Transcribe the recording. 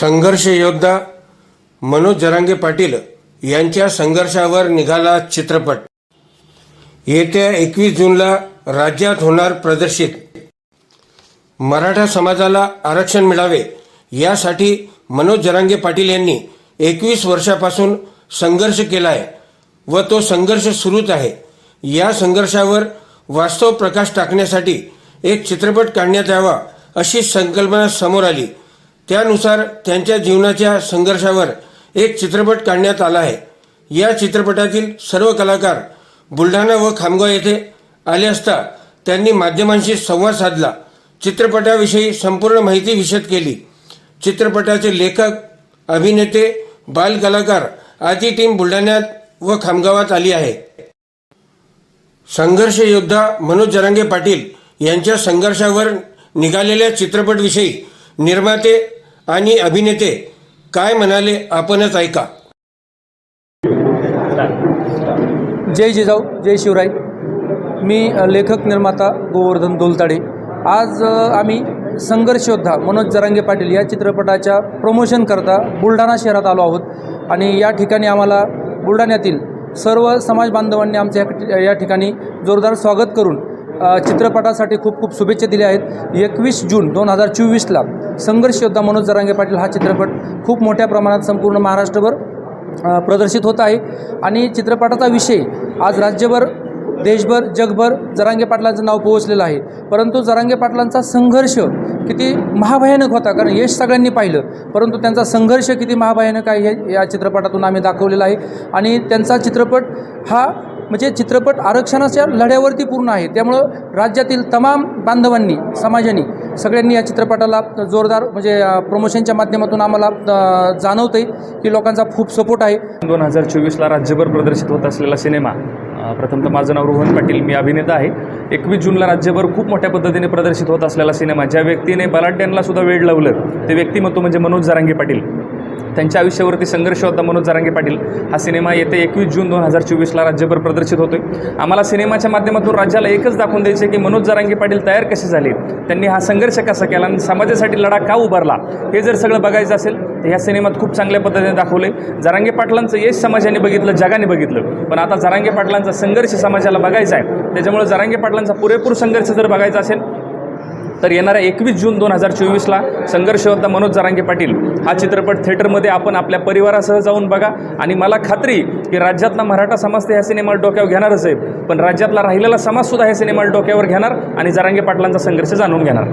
संघर्ष योद्धा मनोज जरांगे पाटील यांच्या संघर्षावर निघाला चित्रपट. येत्या एकवीस जूनला राज्यात होणार प्रदर्शित. मराठा समाजाला आरक्षण मिळावे यासाठी मनोज जरांगे पाटील यांनी एकवीस वर्षापासून संघर्ष केला आहे व तो संघर्ष सुरूच आहे. या संघर्षावर वास्तव प्रकाश टाकण्यासाठी एक चित्रपट काढण्यात यावा अशी संकल्पना समोर आली. त्यानुसार त्यांच्या जीवनाच्या संघर्षावर एक चित्रपट काढण्यात आला आहे. या चित्रपटातील सर्व कलाकार बुलढाणा व खामगाव येथे आले असता त्यांनी माध्यमांशी संवाद साधला. चित्रपटाविषयी संपूर्ण माहिती विशद केली. चित्रपटाचे लेखक अभिनेते बालकलाकार आदी टीम बुलढाण्यात व खामगावात आली आहे. संघर्ष योद्धा मनोज जरांगे पाटील यांच्या संघर्षावर निघालेल्या चित्रपटविषयी निर्माते आणि अभिनेते काय म्हणाले आपणच ऐका. जय जिजाऊ जय शिवराय. मी लेखक निर्माता गोवर्धन दोलताडे. आज आम्ही संघर्षयोद्धा मनोज जरांगे पाटील या चित्रपटाच्या प्रमोशनकरता बुलढाणा शहरात आलो आहोत. आणि या ठिकाणी आम्हाला बुलढाण्यातील सर्व समाज बांधवांनी आमच्या या- या ठिकाणी जोरदार स्वागत करून चित्रपटासाठी खूप खूप शुभेच्छा दिल्या आहेत. एकवीस जून दोन हजार चोवीसला संघर्ष योद्धा मनोज जरांगे पाटील हा चित्रपट खूप मोठ्या प्रमाणात संपूर्ण महाराष्ट्रभर प्रदर्शित होत आहे. आणि चित्रपटाचा विषय आज राज्यभर देशभर जगभर जरांगे पाटलांचं नाव पोहोचलेलं आहे. परंतु जरांगे पाटलांचा संघर्ष किती महाभयानक होता कारण यश सगळ्यांनी पाहिलं. परंतु त्यांचा संघर्ष किती महाभयानक आहे हे या चित्रपटातून आम्ही दाखवलेलं आहे. आणि त्यांचा चित्रपट हा म्हणजे चित्रपट आरक्षणाच्या लढ्यावरती पूर्ण आहे. त्यामुळं राज्यातील तमाम बांधवांनी समाजाने सगळ्यांनी या चित्रपटाला जोरदार म्हणजे प्रमोशनच्या माध्यमातून आम्हाला अ, जाणवतं आहे की लोकांचा खूप सपोर्ट आहे. दोन हजार चोवीसला राज्यभर प्रदर्शित होत असलेला सिनेमा प्रथमतः माझं नाव रोहन पाटील मी अभिनेता आहे. एकवीस जूनला राज्यभर खूप मोठ्या पद्धतीने प्रदर्शित होत असलेला सिनेमा ज्या व्यक्तीने बलाढ्यांना सुद्धा वेळ लावलं ते व्यक्तिमत्व म्हणजे मनोज जारांगे पाटील. त्यांच्या आयुष्यावरती संघर्ष होता मनोज जारांगे पाटील. हा सिनेमा येते एकवीस जून दोन हजार चोवीसला राज्यभर प्रदर्शित होतोय. आम्हाला सिनेमाच्या माध्यमातून राज्याला एकच दाखवून द्यायचे की मनोज जारांगे पाटील तयार कसे झाले? त्यांनी हा संघर्ष कसा केला? आणि समाजासाठी लढा का उभारला? हे जर सगळं बघायचं असेल तर ह्या सिनेमात खूप चांगल्या पद्धतीने दाखवले. जरांगे पाटलांचं यश समाजाने बघितलं जगाने बघितलं. पण आता जरांगे पाटलांचा संघर्ष समाजाला बघायचा आहे. त्याच्यामुळे जरांगे पाटलांचा पुरेपूर संघर्ष जर बघायचा असेल तर येणाऱ्या एकवीस जून दोन हजार चोवीसला संघर्ष होता मनोज जरांगे पाटील हा चित्रपट थिएटरमध्ये आपण आपल्या परिवारासह जाऊन बघा. आणि मला खात्री की राज्यातला मराठा समाज तर ह्या सिनेमाला डोक्यावर घेणारच आहे. पण राज्यातला राहिलेला समाजसुद्धा ह्या सिनेमाला डोक्यावर घेणार आणि जरांगे पाटलांचा संघर्ष जाणून घेणार.